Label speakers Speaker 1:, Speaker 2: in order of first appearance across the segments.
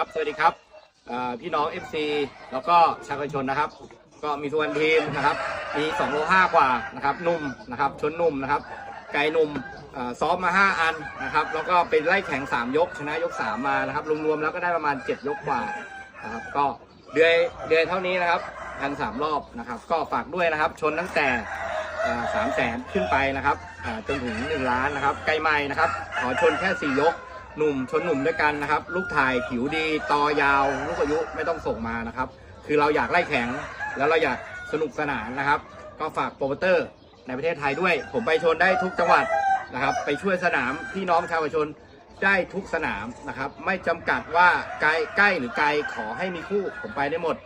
Speaker 1: ครับ สวัสดีครับพี่น้อง FC แล้วก็ชาวกชนนะครับ ก็มีส่วนทีมนะครับ มี2โล5กว่านะครับนุ่มนะครับชนนุ่มนะครับไก่นุ่มอ่อซ้อมมา 5 อันนะครับ แล้วก็เป็นไล่แข่ง 3 ยก ชนะยก 3 มานะครับรวมๆแล้วก็ได้ประมาณ 7 ยกกว่านะครับก็เดือยเดือยเท่านี้นะครับพันสามรอบนะครับ ก็ฝากด้วยนะครับ ชนตั้งแต่สามแสนขึ้นไปนะครับอ่าจนถึง 1 ล้านนะครับไก่ใหม่นะครับขอชนแค่ 4 ยก หนุ่มชนหนุ่มด้วยกันนะครับ ลูกถ่ายผิวดีตอยาว ลูกอายุไม่ต้องส่งมานะครับ คือเราอยากไล่แข่งแล้วเราอยากสนุกสนานนะครับ ก็ฝากโปรโมเตอร์ในประเทศไทยด้วย ผมไปชนได้ทุกจังหวัดนะครับ ไปช่วยสนามพี่น้องชาวประชาชนได้ทุกสนามนะครับ ไม่จำกัดว่าไกลใกล้หรือไกลขอให้มีคู่ผมไปได้หมด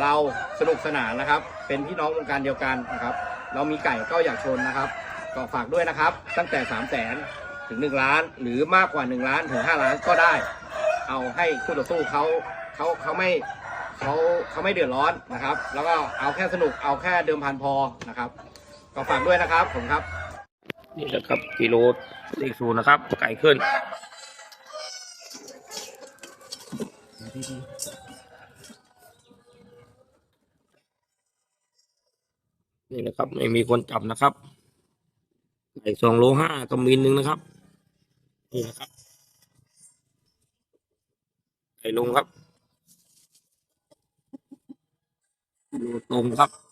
Speaker 1: เราสนุกสนานนะครับ เป็นพี่น้องวงการเดียวกันนะครับ เรามีไก่ก็อยากชนนะครับก็ฝากด้วยนะครับ ตั้งแต่ 3 0 0แสน ถึง 1 ล้าน หรือมากกว่า 1 ล้านถึง 5 ล้านก็ได้ เอาให้คู่ต่อสู้เขาเขาเขาไม่เขาเขาไม่เดือดร้อนนะครับ แล้วก็เอาแค่สนุกเอาแค่เดิมพันพอนะครับก็ฝากด้วยนะครับผมครับ
Speaker 2: นี่นะครับกิโลเลขศูนย์นะครับ ไก่ขึ้นนี่นะครับ ไม่มีคนจับนะครับไก่สองโลห้ากับมิลหนึ่งนะครับ นี่นะครับไก่ลงครับโลตรงครับ